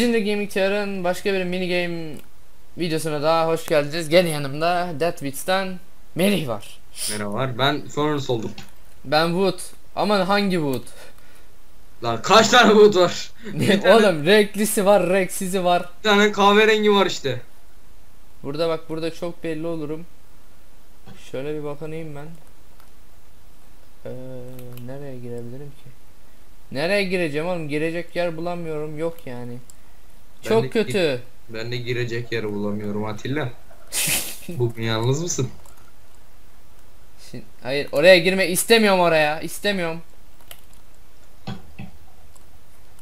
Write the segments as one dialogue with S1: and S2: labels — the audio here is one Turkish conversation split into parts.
S1: Legendary Gaming TR'ın başka bir mini game videosuna daha hoş geldiniz. Gene yanımda Dead Beats'ten Melih var.
S2: Merhabalar ben Furnace oldum.
S1: Ben Wood. Aman hangi Wood?
S2: Lan kaç tane bulut var? Bir tane,
S1: Oğlum renklisi var, renksizi var.
S2: bir tane kahverengi var işte.
S1: Burada bak burada çok belli olurum. Şöyle bir bakınayım ben. Ee, nereye girebilirim ki? Nereye gireceğim oğlum? Girecek yer bulamıyorum. Yok yani. Çok
S2: de-
S1: kötü.
S2: Ben de girecek yer bulamıyorum Atilla. Bugün yalnız mısın?
S1: Şimdi, hayır oraya girme istemiyorum oraya. İstemiyorum.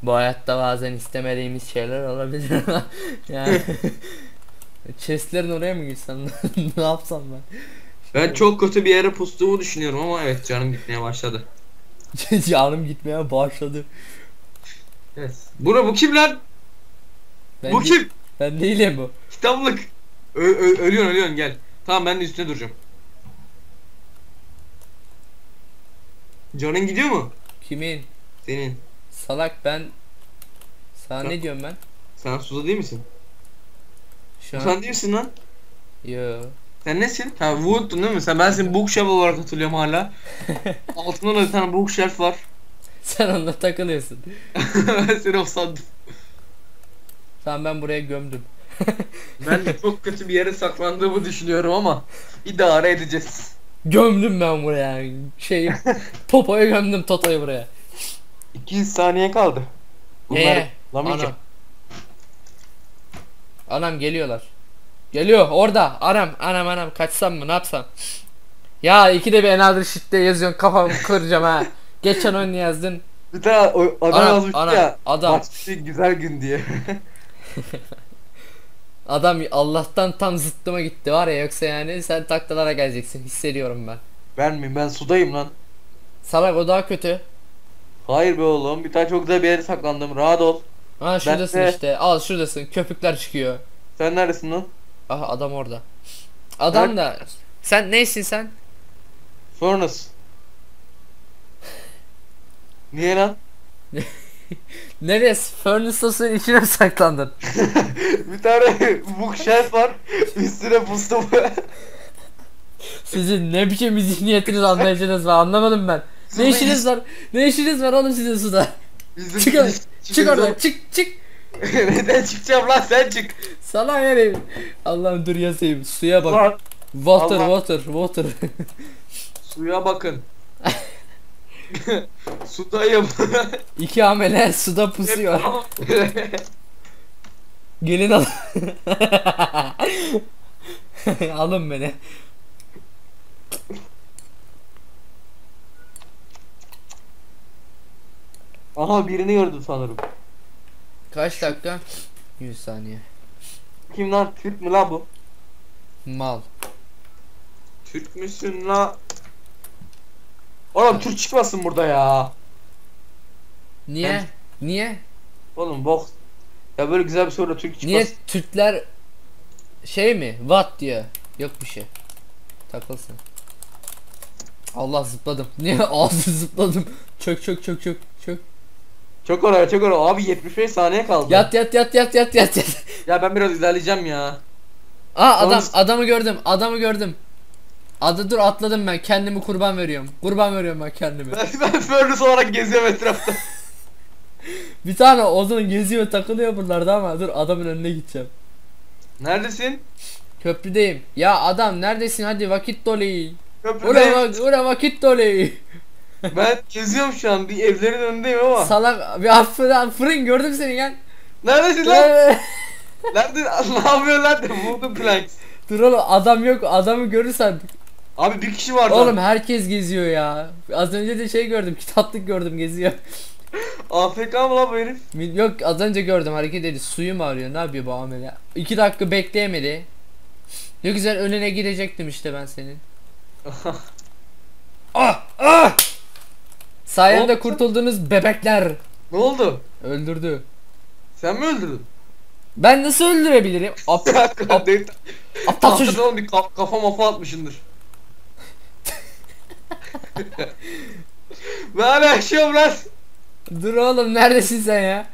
S1: Bu hayatta bazen istemediğimiz şeyler olabilir ama yani chestlerin oraya mı girsem ne yapsam ben?
S2: Ben çok kötü bir yere pustuğumu düşünüyorum ama evet canım gitmeye başladı.
S1: Canım gitmeye başladı.
S2: Evet. Bura bu kim lan?
S1: Ben
S2: bu
S1: de-
S2: kim?
S1: Ben değilim bu.
S2: Kitaplık. Ö- ö- ölüyorsun ölüyorsun gel. Tamam ben de üstüne duracağım. Canın gidiyor mu?
S1: Kimin?
S2: Senin.
S1: Salak ben. Sana ne diyorum ben?
S2: Sen Suda değil misin?
S1: Şu an.
S2: Sen değil misin lan?
S1: Yo.
S2: Sen nesin? Ha Wood'dun değil mi? Sen ben seni bookshelf olarak hatırlıyorum hala. Altında da bir tane bookshelf var.
S1: Sen onunla takılıyorsun.
S2: ben seni o sandım.
S1: Tamam ben buraya gömdüm.
S2: Ben çok kötü bir yere saklandığımı düşünüyorum ama idare edeceğiz.
S1: Gömdüm ben buraya. Şey Popo'yu gömdüm Toto'yu buraya.
S2: 200 saniye kaldı.
S1: Neye?
S2: Lamayacağım.
S1: Anam. Anam geliyorlar. Geliyor orada. Anam anam anam kaçsam mı ne yapsam? Ya iki de bir another shit'te yazıyorsun kafamı kıracağım ha. Geçen oyunu yazdın.
S2: Bir tane adam
S1: Ana-
S2: yazmıştı
S1: ana-
S2: ya.
S1: adam.
S2: Güzel gün diye.
S1: Adam Allah'tan tam zıttıma gitti var ya yoksa yani sen taklalara geleceksin hissediyorum ben.
S2: ben miyim? Ben sudayım lan.
S1: Salak o daha kötü.
S2: Hayır be oğlum. Bir tane çok güzel bir yere saklandım. Rahat ol.
S1: Ha şuradasın
S2: de-
S1: işte. Al şuradasın. Köpükler çıkıyor.
S2: Sen neredesin lan?
S1: Aha adam orada. Adam da sen neysin sen?
S2: Furnace. Niye lan?
S1: Nereye? Furnace'ın içine mi saklandın?
S2: bir tane bookshelf var. Üstüne pustum.
S1: Sizin ne biçim bir zihniyetiniz anlayışınız var anlamadım ben. Ne işiniz var? Ne işiniz var oğlum sizin suda?
S2: Bizim
S1: Çık oradan. Çık oradan. Çık çık.
S2: Neden çıkacağım lan sen çık.
S1: Salak herif. Allah'ım dur yazayım. Suya bak.
S2: Lan
S1: Water
S2: Allah.
S1: water water.
S2: suya bakın. Sudayım.
S1: İki amele suda pusuyor. Gelin al. Alın beni.
S2: Aha birini gördüm sanırım.
S1: Kaç dakika? 100 saniye.
S2: Kim lan? Türk mü lan bu?
S1: Mal.
S2: Türk müsün la? Oğlum Türk çıkmasın burada ya.
S1: Niye?
S2: Ben-
S1: Niye?
S2: Oğlum bok. Ya böyle güzel bir soru Türk çıkmasın.
S1: Niye Türkler şey mi? What diyor. Yok bir şey. Takılsın. Allah zıpladım. Niye ağzı zıpladım? Çök çök çök çök çök.
S2: Çok oraya çok oraya. Abi 75 saniye kaldı.
S1: Yat yat yat yat yat yat yat.
S2: Ya ben biraz ilerleyeceğim ya.
S1: Aa adam
S2: Yalnız-
S1: adamı gördüm. Adamı gördüm. Adı dur atladım ben. Kendimi kurban veriyorum. Kurban veriyorum ben kendimi.
S2: Ben, ben Furnace olarak geziyorum etrafta.
S1: Bir tane Ozan geziyor takılıyor buralarda ama dur adamın önüne gideceğim.
S2: Neredesin?
S1: Köprüdeyim. Ya adam neredesin hadi vakit dolu. Ura,
S2: Köprüde.
S1: vak- ura vakit dolu.
S2: ben geziyorum şu an. Bir evlerin önündeyim ama.
S1: Salak bir affı fırın gördüm seni gel.
S2: Neredesin lan? Nerede? ne yapıyorsun lan? Buldum planks.
S1: Dur oğlum adam yok adamı görürsen.
S2: Abi bir kişi var
S1: Oğlum
S2: lan.
S1: herkes geziyor ya. Az önce de şey gördüm kitaplık gördüm geziyor.
S2: AFK mı lan bu herif?
S1: Yok az önce gördüm hareket ediyor. Suyu mu arıyor ne yapıyor bu amele? İki dakika bekleyemedi. Ne güzel önüne gidecektim işte ben senin. Ah ah! Sayende
S2: Oldu.
S1: kurtuldunuz bebekler.
S2: ne oldu?
S1: Öldürdü.
S2: Sen mi öldürdün?
S1: Ben nasıl öldürebilirim? Ap ap-
S2: Değil.
S1: aptal çocuk.
S2: Bir kaf- kafa mafa atmışındır. ben yaşıyorum lan.
S1: Dur oğlum neredesin sen ya?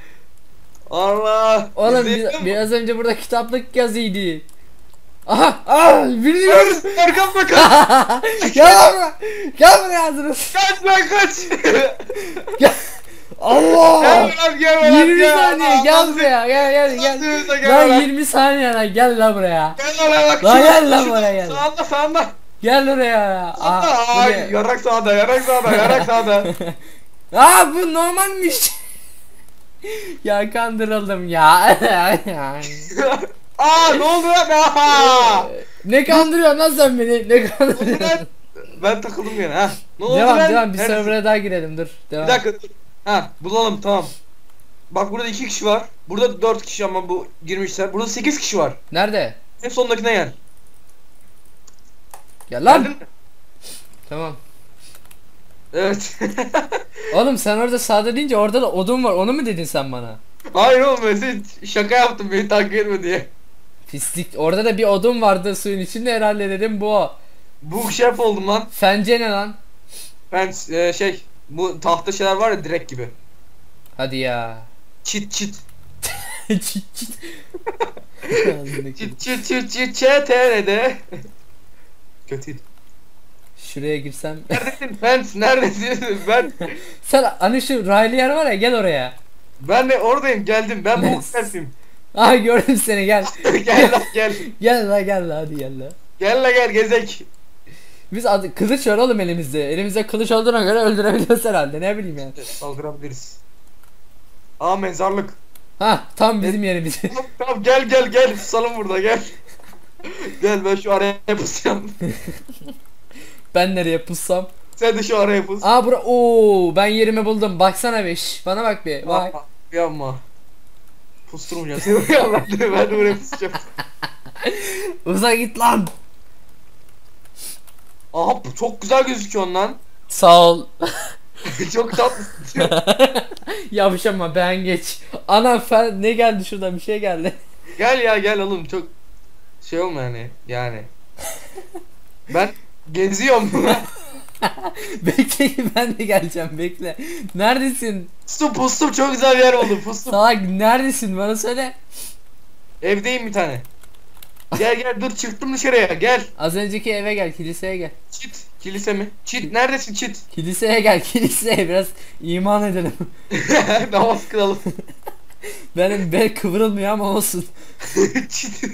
S2: Allah.
S1: Oğlum
S2: musun?
S1: biraz önce burada kitaplık yazıydı. Aha! Aa! Birini gördüm.
S2: Arkam bakın.
S1: Gel buraya. Gel buraya hazırız.
S2: Kaç lan kaç.
S1: Gel. Allah!
S2: Gel lan gel lan.
S1: 20
S2: gel
S1: saniye
S2: lan.
S1: gel buraya. Gel gel gel.
S2: Gel
S1: Lan
S2: lan.
S1: 20 saniye lan gel lan buraya.
S2: Gel lan bak.
S1: Lan gel lan buraya gel.
S2: Sağında sağında.
S1: Gel oraya. Aa,
S2: Ay, yarak sağda yarak sağda yarak sağda.
S1: Aa bu normalmiş. ya kandırıldım ya.
S2: Aa ne oldu lan? Aa!
S1: ne kandırıyorsun lan sen beni? Ne kandırıyorsun?
S2: ben takıldım gene ha. Ne oldu
S1: devam
S2: lan?
S1: devam bir
S2: Neredesin?
S1: server'a daha girelim dur. Devam.
S2: Bir dakika dur. Ha bulalım tamam. Bak burada iki kişi var. Burada dört kişi ama bu girmişler. Burada sekiz kişi var.
S1: Nerede?
S2: En sondakine gel.
S1: Gel lan.
S2: Geldin?
S1: Tamam.
S2: Evet.
S1: Oğlum sen orada sağda deyince orada da odun var. Onu mu dedin sen bana?
S2: Hayır oğlum sen şaka yaptım beni takip etme diye.
S1: Pislik. Orada da bir odun vardı suyun içinde herhalde dedim bu o.
S2: Bu şef oldum lan.
S1: Fence ne lan?
S2: Ben e, şey bu tahta şeyler var ya direk gibi.
S1: Hadi ya.
S2: Çit çit.
S1: çit çit.
S2: Çit çit çit çit çetelede. Kötüydü.
S1: Şuraya girsem.
S2: Neredesin Fens? Neredesin? Ben
S1: sen hani şu raylı yer var ya gel oraya.
S2: ben de oradayım geldim. Ben bu Fens'im.
S1: Aha gördüm seni gel.
S2: gel lan gel.
S1: Gel la gel la hadi gel la.
S2: Gel la gel gezek.
S1: Biz adı, kılıç var oğlum elimizde. Elimizde kılıç olduğuna göre öldürebiliyoruz herhalde ne bileyim yani.
S2: Saldırabiliriz. Aa mezarlık.
S1: Ha tam bizim yerimiz.
S2: Tamam, tamam gel gel gel. Susalım burada gel. gel ben şu araya pusacağım.
S1: ben nereye pussam?
S2: Sen de şu araya pus.
S1: Aa bura Oo ben yerimi buldum. Baksana beş. Bana bak bir. Bak.
S2: Yapma. Pusturmayacağım seni. Ben de, ben de buraya pusacağım.
S1: Uza git lan.
S2: Aha çok güzel gözüküyor lan.
S1: Sağ ol.
S2: çok tatlısın.
S1: Yavşama ben geç. Ana fen ne geldi şuradan bir şey geldi.
S2: gel ya gel oğlum çok şey olma yani. Yani. Ben geziyorum.
S1: bekle ki ben de geleceğim bekle. Neredesin?
S2: pustum pustum çok güzel bir yer oldu pustum.
S1: Salak neredesin bana söyle.
S2: Evdeyim bir tane. Gel gel dur çıktım dışarıya gel.
S1: Az önceki eve gel kiliseye gel.
S2: Çit. Kilise mi? Çit neredesin çit?
S1: Kiliseye gel kiliseye biraz iman edelim.
S2: Namaz kılalım.
S1: Benim bel kıvrılmıyor ama olsun.
S2: çit.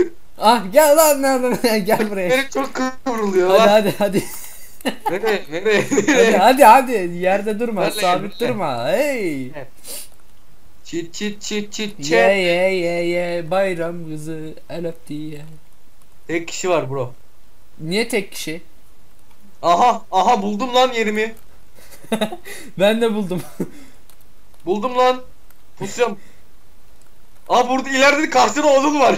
S1: Ah gel lan nereden gel buraya.
S2: Benim çok kıvrılıyor
S1: Hadi
S2: lan.
S1: hadi hadi.
S2: Nereye? Nereye?
S1: Hadi
S2: Nereye?
S1: hadi hadi yerde durma
S2: gel,
S1: sabit durma. Hey.
S2: Çit çit çit çit çit.
S1: Ye ye ye ye bayram kızı el öptü ye.
S2: Tek kişi var bro.
S1: Niye tek kişi?
S2: Aha aha buldum lan yerimi.
S1: Ben de buldum.
S2: Buldum lan. Pusacağım. Aa burada ileride karşıda odun var.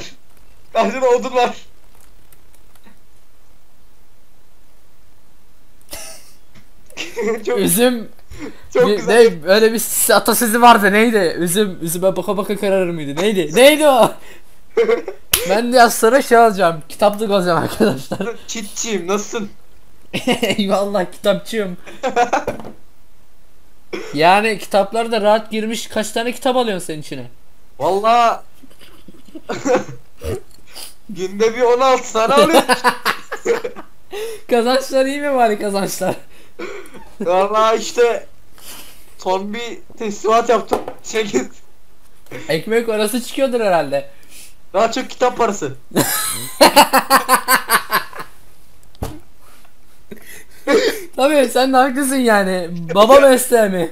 S2: Karşıda odun var. çok
S1: Üzüm
S2: çok
S1: bir,
S2: güzel.
S1: ne, öyle bir atasözü vardı neydi? Üzüm üzüme baka baka kararır mıydı? Neydi? Neydi o? ben de az sonra şey alacağım. Kitaplık alacağım arkadaşlar.
S2: Çitçiyim nasılsın?
S1: Eyvallah kitapçıyım. yani kitaplar da rahat girmiş. Kaç tane kitap alıyorsun sen içine?
S2: Valla Günde bir 16 tane alıyorum.
S1: Kazançlar iyi mi bari kazançlar?
S2: Valla işte son bir teslimat yaptım. 8.
S1: Ekmek orası çıkıyordur herhalde.
S2: Daha çok kitap parası.
S1: Tabii sen de haklısın yani. Baba mesleği mi?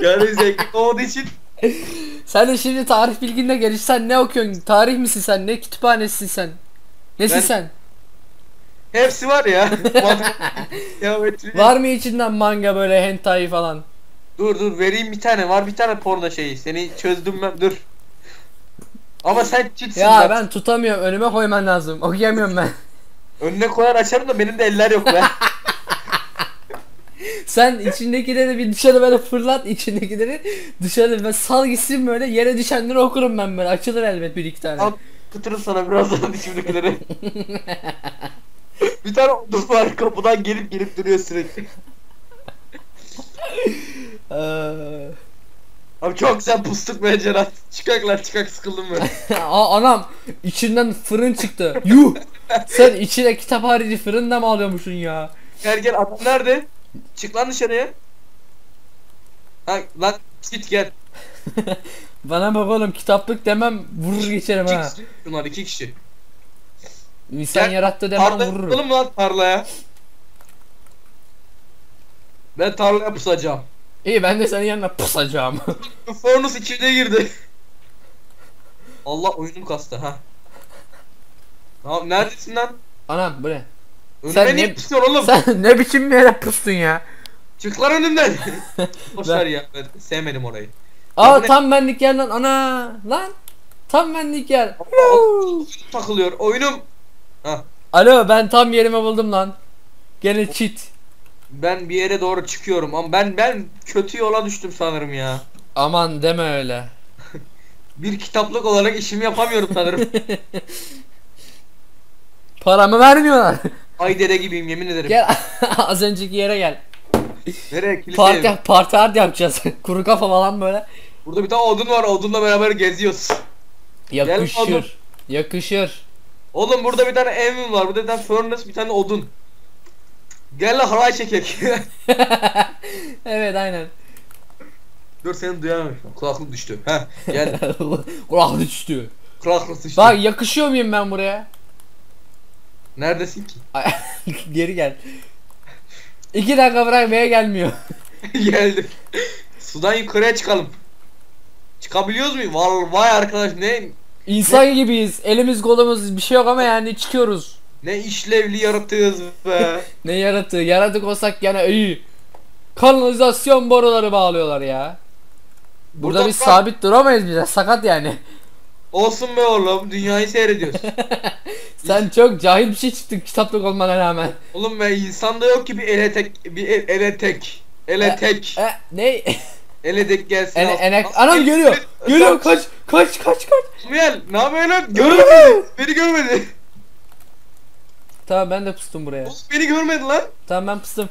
S2: Yani zengin olmadığı için
S1: Sen de şimdi tarih bilginde gelişsen ne okuyorsun? Tarih misin sen? Ne kütüphanesisin sen? Nesin
S2: Ben-
S1: sen?
S2: hepsi var ya. Matematik, geometri.
S1: Var mı içinden manga böyle hentai falan?
S2: Dur dur vereyim bir tane. Var bir tane porno şeyi. Seni çözdüm ben. Dur. Ama sen çitsin.
S1: Ya
S2: bak.
S1: ben tutamıyorum. Önüme koyman lazım. Okuyamıyorum ben.
S2: Önüne koyar açarım da benim de eller yok be.
S1: Sen içindekileri bir dışarı böyle fırlat içindekileri dışarı ve sal gitsin böyle yere düşenleri okurum ben böyle açılır elbet bir iki tane.
S2: Al kıtırım sana birazdan içimdekileri. bir tane odun var kapıdan gelip gelip duruyor sürekli.
S1: Ee,
S2: Abi çok güzel pustuk be Cerat. Çıkak sıkıldım ben.
S1: Aa, anam içinden fırın çıktı. Yuh. Sen içine kitap harici fırın da mı alıyormuşsun ya?
S2: gel gel adam nerede? Çık lan dışarıya. Ha lan git gel.
S1: Bana bak oğlum kitaplık demem vurur geçerim
S2: İki
S1: ha.
S2: kişi. Bunlar iki kişi.
S1: İnsan
S2: Gel,
S1: yarattı demem
S2: Tarla yapalım mı lan tarlaya? Ben tarlaya pusacağım.
S1: İyi ben de senin yanına pusacağım.
S2: Furnace içine girdi. Allah oyunum kastı ha. Tamam neredesin lan?
S1: Anam bu ne?
S2: Önüme
S1: Sen
S2: niye
S1: ne-
S2: pusuyorsun oğlum?
S1: Sen ne biçim bir yere pustun ya?
S2: Çık lan önümden. Boşver ya ben sevmedim orayı.
S1: Aa
S2: ne?
S1: tam benlik yer lan ana lan. Tam benlik yer.
S2: Takılıyor oyunum. Ha
S1: Alo ben tam yerimi buldum lan. Gene cheat.
S2: ben bir yere doğru çıkıyorum ama ben ben kötü yola düştüm sanırım ya.
S1: Aman deme öyle.
S2: Bir kitaplık olarak işimi yapamıyorum sanırım.
S1: Paramı vermiyorlar.
S2: Aydere gibiyim yemin ederim.
S1: gel az önceki yere gel.
S2: Nereye?
S1: Parti, parti hard yapacağız. Kuru kafa falan böyle.
S2: Burada bir tane odun var odunla beraber geziyoruz.
S1: Yakışır. Yakışır.
S2: Oğlum burada bir tane ev var. Burada bir tane furnace, bir tane odun. Gel lan halay çekek.
S1: evet aynen.
S2: Dur seni duyamıyorum. Kulaklık düştü. Heh gel.
S1: Kulak düştü.
S2: Kulaklık düştü.
S1: Bak yakışıyor muyum ben buraya?
S2: Neredesin ki?
S1: Geri gel. İki dakika bırak beye gelmiyor.
S2: Geldim. Sudan yukarıya çıkalım. Çıkabiliyoruz muyum? Vay, vay arkadaş ne
S1: İnsan gibiyiz. Elimiz kolumuz bir şey yok ama yani çıkıyoruz.
S2: ne işlevli yaratığız be.
S1: Ne yaratığı? Yaratık olsak gene iyi. Kanalizasyon boruları bağlıyorlar ya. Burada,
S2: Burada
S1: biz sabit duramayız bize. Sakat yani.
S2: Olsun be oğlum dünyayı seyrediyoruz.
S1: Sen çok cahil bir şey çıktın kitaplık olmana rağmen.
S2: oğlum be insanda yok ki bir ele tek bir el- ele tek. Ele tek.
S1: E, ne?
S2: Ele tek gelsin.
S1: Enek.
S2: Al,
S1: Anam
S2: el-
S1: Geliyor kaç. Kaç kaç kaç.
S2: Samuel ne yapıyorsun lan? Görmedi. beni görmedi.
S1: Tamam ben de pıstım buraya.
S2: Oğlum beni görmedi lan.
S1: Tamam ben pıstım.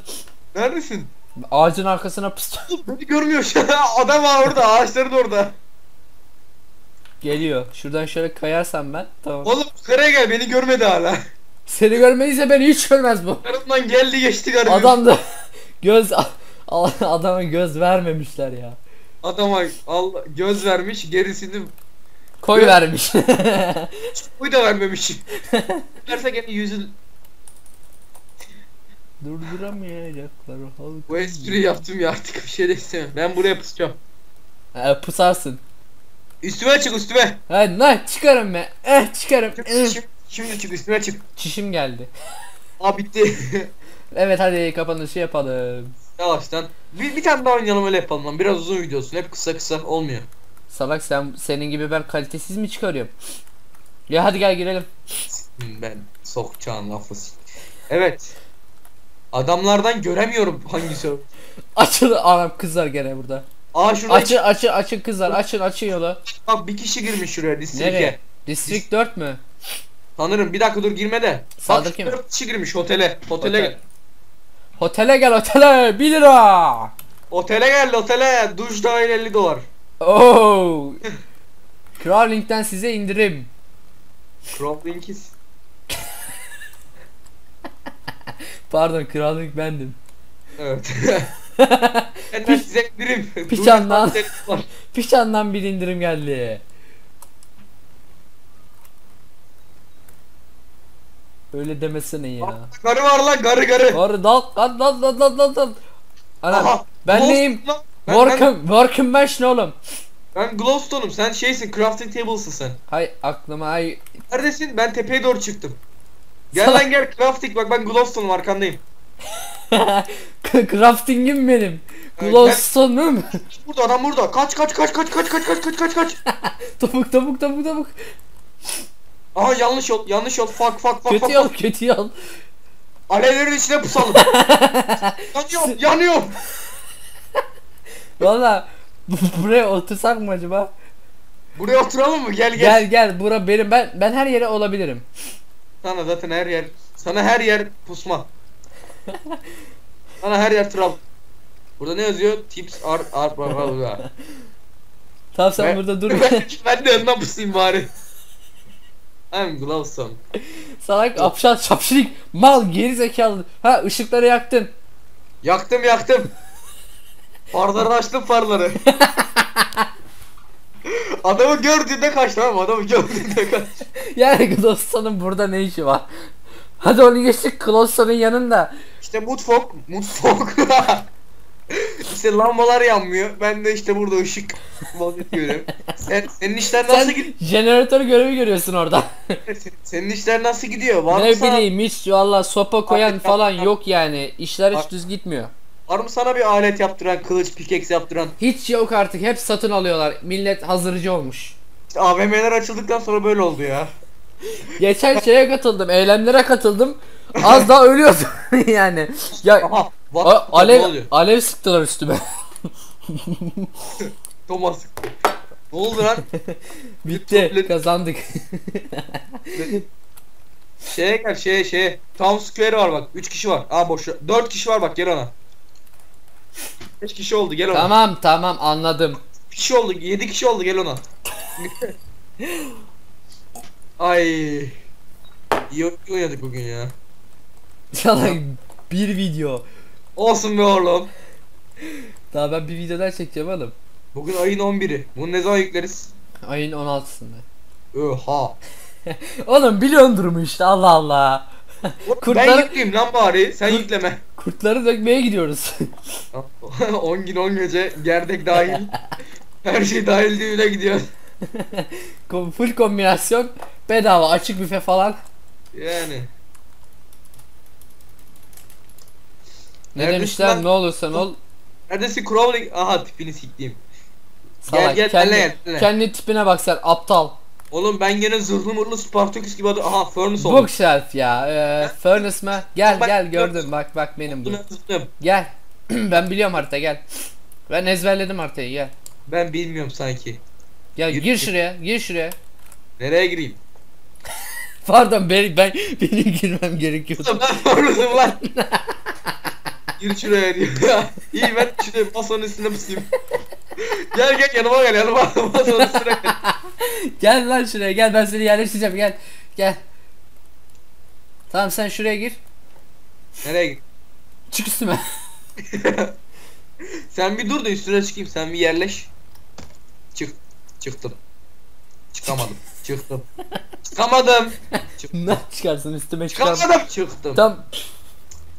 S2: Neredesin?
S1: Ağacın arkasına pıstım.
S2: Beni görmüyor şu an. Adam var orada. Ağaçların orada.
S1: Geliyor. Şuradan şöyle kayarsam ben. Tamam.
S2: Oğlum yukarıya gel. Beni görmedi hala.
S1: Seni görmediyse beni hiç görmez bu.
S2: Yanımdan geldi geçti garibim.
S1: Adam da göz adama göz vermemişler ya.
S2: Adama Allah göz vermiş. Gerisini
S1: Koy
S2: Göz-
S1: vermiş.
S2: bu da vermemiş. Verse gene yüzü
S1: Durduramayacaklar halkı.
S2: bu espri yaptım ya artık bir şey de istemem. Ben buraya pusacağım.
S1: He, pusarsın.
S2: Üstüme çık üstüme.
S1: Hadi ne çıkarım be. Eh çıkarım. Eh.
S2: Şimdi, şimdi çık üstüme çık.
S1: Çişim geldi.
S2: Aa bitti.
S1: Evet hadi kapanışı yapalım.
S2: Yavaştan. Bir, bir tane daha oynayalım öyle yapalım lan. Biraz uzun video olsun. Hep kısa kısa olmuyor.
S1: Salak sen senin gibi ben kalitesiz mi çıkarıyorum? Ya hadi gel girelim.
S2: Ben sokacağın lafı. Evet. Adamlardan göremiyorum hangisi o.
S1: Açıl anam kızlar gene burada.
S2: Aa şurada
S1: Açın açın açın kızlar açın açın yolu.
S2: bak bir kişi girmiş şuraya distrike.
S1: Nereye? District 4 mü?
S2: Sanırım bir dakika dur girme de.
S1: Sağdaki
S2: Bak,
S1: mi?
S2: dört kişi girmiş otele. Otele
S1: Otel. Otele gel otele 1 lira.
S2: Otele gel otele. Duş dahil 50 dolar.
S1: Oo. Kral Link'ten size indirim.
S2: Crop Linkis.
S1: Pardon Kral Link bendim.
S2: Evet. Benden size indirim.
S1: Piçandan.
S2: dahil 50 dolar.
S1: Pişandan bir indirim geldi. Öyle demesene ya.
S2: Garı var lan garı garı.
S1: Doğru dal dal dal dal dal dal dal.
S2: Aha,
S1: ben neyim? Work'ım work'ım ben ne oğlum?
S2: ben Glowstone'um. Sen şeysin crafting table'sın sen.
S1: Hay aklıma ay
S2: Neredesin? Ben tepeye doğru çıktım. Gel lan gel crafting bak ben Glowstone'um arkandayım.
S1: Crafting'im benim. Glowstone'um.
S2: Burada adam burada. Kaç kaç kaç kaç kaç kaç kaç kaç kaç kaç.
S1: topuk topuk topuk topuk.
S2: Aha yanlış yol yanlış yol. Fuck fuck fuck
S1: Kötü
S2: fuck.
S1: yol
S2: fuck.
S1: kötü yol.
S2: Alevlerin içine pusalım. yanıyorum yanıyorum.
S1: Valla buraya otursak mı acaba?
S2: Buraya oturalım mı? Gel gel.
S1: Gel gel bura benim ben ben her yere olabilirim.
S2: Sana zaten her yer. Sana her yer pusma. Sana her yer trap. Burada ne yazıyor? Tips are are blah blah.
S1: Tamam sen
S2: Ben-
S1: burada dur.
S2: ben, de yanına pusayım bari. I'm Glowstone.
S1: Salak apşal şapşilik mal geri zekalı. Ha ışıkları yaktın.
S2: Yaktım yaktım. Farları açtım farları. adamı gördüğünde kaç tamam mı? Adamı gördüğünde kaç.
S1: Yani Glowstone'un burada ne işi var? Hadi onu geçtik Glowstone'un yanında.
S2: İşte mutfak, mutfak. işte lambalar yanmıyor. Ben de işte burada ışık vakit görüyorum. Sen, senin işler nasıl
S1: Sen
S2: gidiyor?
S1: jeneratör görevi görüyorsun orada.
S2: Senin işler nasıl gidiyor? Var mı
S1: ne
S2: sana,
S1: bileyim hiç valla sopa koyan
S2: Abi,
S1: falan
S2: abi.
S1: yok yani. İşler hiç düz gitmiyor.
S2: var mı sana bir alet yaptıran, kılıç, pickaxe yaptıran?
S1: Hiç yok artık hep satın alıyorlar. Millet hazırcı olmuş.
S2: İşte AVM'ler açıldıktan sonra böyle oldu ya.
S1: Geçen şeye katıldım, eylemlere katıldım. Az daha ölüyordum yani. Ya
S2: Aha, what
S1: a- alev alev sıktılar üstüme.
S2: Thomas. ne oldu lan?
S1: Bitti, kazandık.
S2: Şeye gel şeye şeye. Town Square var bak. 3 kişi var. Aa boş. 4 kişi var bak gel ona. 5 kişi oldu gel ona.
S1: tamam tamam anladım.
S2: Bir kişi oldu. 7 kişi oldu gel ona. Ay. İyi oynadık bugün ya.
S1: Salak bir video.
S2: Olsun be oğlum.
S1: Daha ben bir video daha çekeceğim oğlum.
S2: Bugün ayın 11'i. Bunu ne zaman yükleriz?
S1: Ayın 16'sında.
S2: Oha.
S1: Oğlum biliyorsun durumu işte Allah Allah.
S2: Oğlum
S1: Kurtlar-
S2: Ben yükleyeyim lan bari. Sen
S1: Kurt-
S2: yükleme.
S1: Kurtları dökmeye gidiyoruz.
S2: 10 gün 10 gece gerdek dahil. Her şey dahil düğüne gidiyor.
S1: Full kombinasyon bedava açık büfe falan.
S2: Yani.
S1: Ne
S2: Neredesin
S1: demişler
S2: lan?
S1: ne olursan ol.
S2: Neredesin Crowley? Aha tipini siktiğim.
S1: Salak
S2: gel,
S1: kendi,
S2: benle gel, benle.
S1: kendi tipine bak sen aptal.
S2: Oğlum ben gene zırhlı mırlı Spartacus gibi adı. Aha Furnace oldum.
S1: Bookshelf ya. Ee, furnace mı? Gel
S2: Bak,
S1: gel gördüm bak bak benim bu. Gel. ben biliyorum harita gel. Ben ezberledim haritayı gel.
S2: Ben bilmiyorum sanki.
S1: Gel
S2: Yürü.
S1: gir şuraya gir şuraya.
S2: Nereye gireyim?
S1: Pardon ben, ben benim girmem gerekiyordu.
S2: Ben Furnace'ım lan. Gir şuraya diyor. İyi ben şuraya masanın üstüne pusayım. gel gel yanıma gel yanıma. Masanın üstüne gel.
S1: Gel lan şuraya gel ben seni yerleştireceğim gel. Gel. Tamam sen şuraya gir.
S2: Nereye gir?
S1: Çık üstüme.
S2: Sen bir dur da üstüne çıkayım. Sen bir yerleş. Çık. Çıktım. Çıkamadım. Çıktım. Çıkamadım. Çıktım.
S1: ne çıkarsın üstüme çıkar.
S2: Çıkamadım. Çıktım.
S1: Tam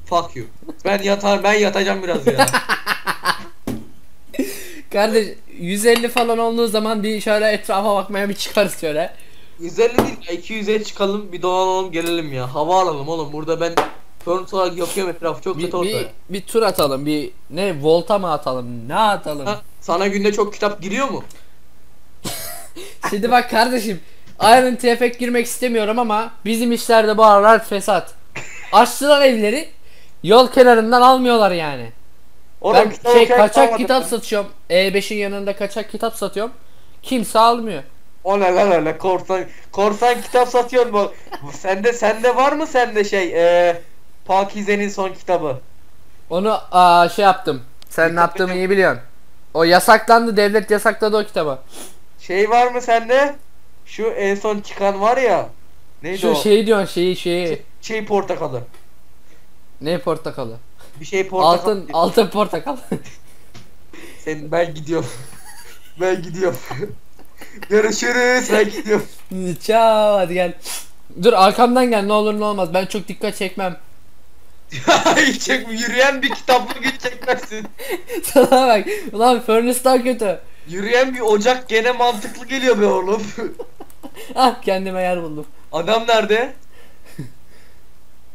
S2: Fuck you. Ben yatar ben yatacağım biraz ya.
S1: kardeş 150 falan olduğu zaman bir şöyle etrafa bakmaya bir çıkarız şöyle.
S2: 150 değil ya 200'e çıkalım bir dolanalım gelelim ya. Hava alalım oğlum. Burada ben furnace olarak yapıyorum etrafı çok kötü ortada.
S1: bir, bir tur atalım bir ne volta mı atalım ne atalım.
S2: Ha, sana günde çok kitap giriyor mu?
S1: Şimdi bak kardeşim ayrıntıya pek girmek istemiyorum ama bizim işlerde bu aralar fesat. Açtılar evleri yol kenarından almıyorlar yani.
S2: Oğlum
S1: ben şey kaçak kitap satıyorum. E5'in yanında kaçak kitap satıyorum. Kimse almıyor.
S2: O ne lan öyle korsan korsan kitap satıyorsun bu. bu sende sende var mı sende şey eee Pakize'nin son kitabı?
S1: Onu aa, şey yaptım. Sen ne yaptığımı iyi biliyorsun. O yasaklandı devlet yasakladı o kitabı.
S2: Şey var mı sende? Şu en son çıkan var ya. Neydi
S1: Şu
S2: o?
S1: şeyi diyorsun şeyi şeyi.
S2: Şey portakalı.
S1: Ne portakalı?
S2: Bir şey portakal.
S1: Altın altın portakal.
S2: Sen ben gidiyorum. ben gidiyorum. Görüşürüz. Ben gidiyorum.
S1: Ciao hadi gel. Dur arkamdan gel ne olur ne olmaz. Ben çok dikkat çekmem.
S2: Hiç çekme. Yürüyen bir kitaplık hiç çekmezsin.
S1: Sana bak. Ulan furnace daha kötü.
S2: Yürüyen bir ocak gene mantıklı geliyor be oğlum.
S1: Ah kendime yer buldum.
S2: Adam nerede?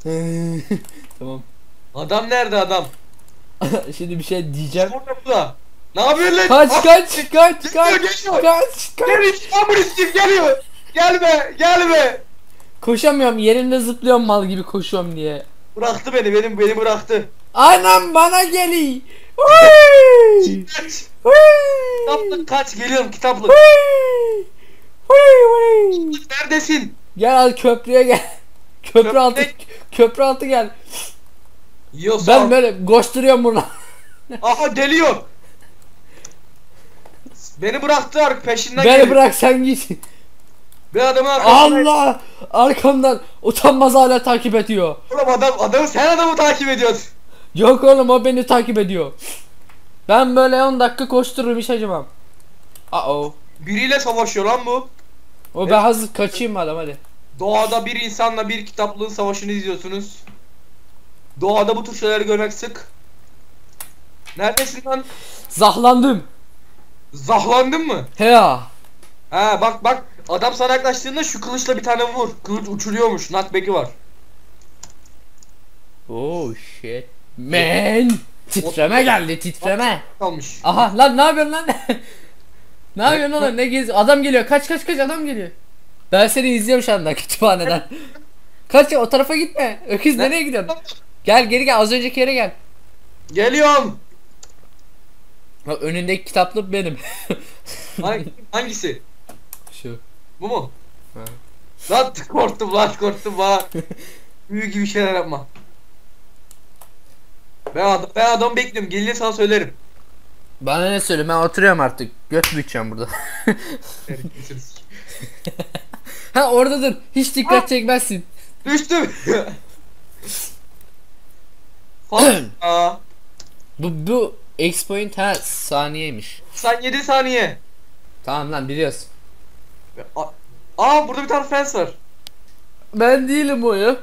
S1: tamam.
S2: Adam nerede adam?
S1: Şimdi bir şey diyeceğim.
S2: Burada burada. Ne yapıyorsun lan?
S1: Kaç
S2: Ah,
S1: kaç kaç
S2: Geliyor,
S1: kaç
S2: geliyor.
S1: kaç kaç.
S2: Gel İstanbul geliyor. Gelme gelme.
S1: Koşamıyorum yerimde zıplıyorum mal gibi koşuyorum diye.
S2: Bıraktı beni benim beni bıraktı.
S1: Anam bana geliyor.
S2: Kitaplık kaç geliyorum kitaplık. Neredesin?
S1: Gel al köprüye gel. Köprü
S2: Köprü
S1: altı köprü altı gel.
S2: Yiyorsa.
S1: Ben böyle koşturuyorum burada.
S2: Aha geliyor. Beni bıraktı peşinden
S1: Beni
S2: geliyor.
S1: bırak sen git.
S2: Ben adamın arkasında.
S1: Allah! Arkamdan utanmaz hala takip ediyor.
S2: Oğlum adam, adamı sen adamı takip ediyorsun.
S1: Yok oğlum o beni takip ediyor. Ben böyle 10 dakika koştururum hiç acımam. Aa o.
S2: Biriyle savaşıyor lan bu.
S1: O ben hazır kaçayım madem hadi.
S2: Doğada bir insanla bir kitaplığın savaşını izliyorsunuz. Doğada bu tür şeyleri görmek sık. Neredesin lan?
S1: Zahlandım.
S2: Zahlandın mı?
S1: He ya.
S2: Ha bak bak adam sana yaklaştığında şu kılıçla bir tane vur. Kılıç uçuruyormuş. Knockback'i var.
S1: Oh shit. Man. Titreme geldi titreme.
S2: Kalmış.
S1: Aha lan ne yapıyorsun lan? ne yapıyorsun oğlum ne gez Adam geliyor kaç kaç kaç adam geliyor. Ben seni izliyorum şu anda kütüphaneden. kaç o tarafa gitme. Öküz
S2: Ne?
S1: nereye gidiyorsun? Gel geri gel az önceki yere gel.
S2: Geliyorum.
S1: Bak önündeki kitaplık benim.
S2: Hangi, hangisi?
S1: Şu.
S2: Bu mu?
S1: Ha.
S2: Lan korktum lan korktum bana. Büyük gibi şeyler yapma. Ben adam, ben adam bekliyorum. Gelince sana söylerim.
S1: Bana ne söyle ben oturuyorum artık. Göt büyüteceğim burada. ha orada dur. Hiç dikkat çekmezsin.
S2: Düştüm. Aa,
S1: Bu bu X point ha saniyeymiş.
S2: sen 7 saniye.
S1: Tamam lan biliyoruz.
S2: Aa, aa burada bir tane fence var.
S1: Ben değilim o ya.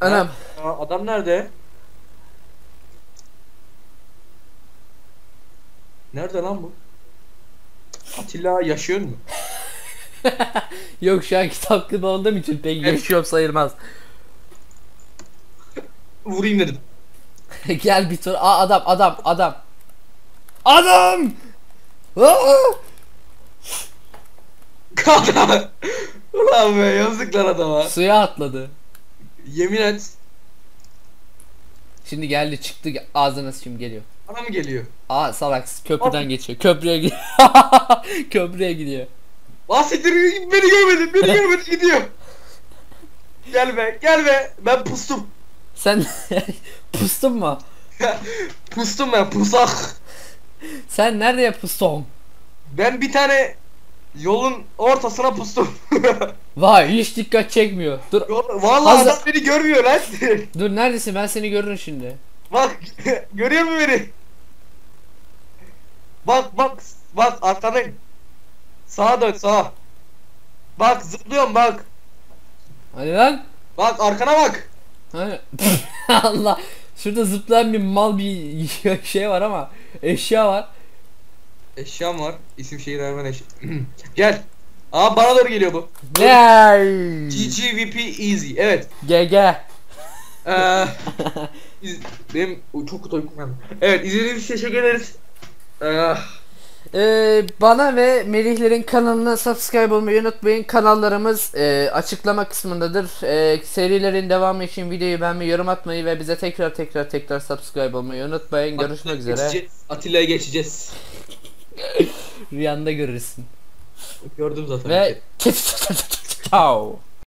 S1: Anam.
S2: Aa, adam nerede? Nerede lan bu? Atilla yaşıyor mu?
S1: Yok şu an kitap gibi olduğum için pek yaşıyorum sayılmaz.
S2: Vurayım dedim.
S1: Gel bir tur. Aa adam adam adam. Adam! Aa!
S2: Ulan be yazıklar adama.
S1: Suya atladı.
S2: Yemin et.
S1: Şimdi geldi çıktı ağzına şimdi geliyor.
S2: Bana mı geliyor?
S1: Aa salak köprüden geçiyor. Köprüye gidiyor. Köprüye gidiyor.
S2: Bahsettir beni görmedi beni görmedi gidiyor. Gel be gel be ben pustum.
S1: Sen pustun mu?
S2: pustum ben pusak.
S1: Sen nerede ya pustun?
S2: Ben bir tane yolun ortasına pustum.
S1: Vay hiç dikkat çekmiyor. Dur
S2: Yol- Vallahi
S1: Hazır-
S2: adam beni görmüyor lan.
S1: dur neredesin ben seni görürüm şimdi.
S2: bak görüyor mu beni? Bak bak bak arkadayım. Sağa dön sağa. Bak zıplıyorum bak.
S1: Hadi lan.
S2: Bak arkana bak.
S1: Hani Allah. Şurada zıplayan bir mal bir şey var ama eşya var.
S2: Eşyam var. İsim şehir hayvan eşya. Gel. Aa bana doğru geliyor bu.
S1: Gel.
S2: GGVP easy. Evet.
S1: GG.
S2: Ee, iz- benim çok kötü uykum geldi. Evet izlediğiniz için teşekkür ederiz. Ee,
S1: Ee, bana ve Melihlerin kanalına subscribe olmayı unutmayın. Kanallarımız e, açıklama kısmındadır. E, serilerin devamı için videoyu beğenmeyi, yorum atmayı ve bize tekrar tekrar tekrar subscribe olmayı unutmayın. Görüşmek üzere.
S2: geçeceğiz. Atilla'ya geçeceğiz.
S1: Rüyanda görürsün.
S2: Gördüm zaten.
S1: Ve ciao.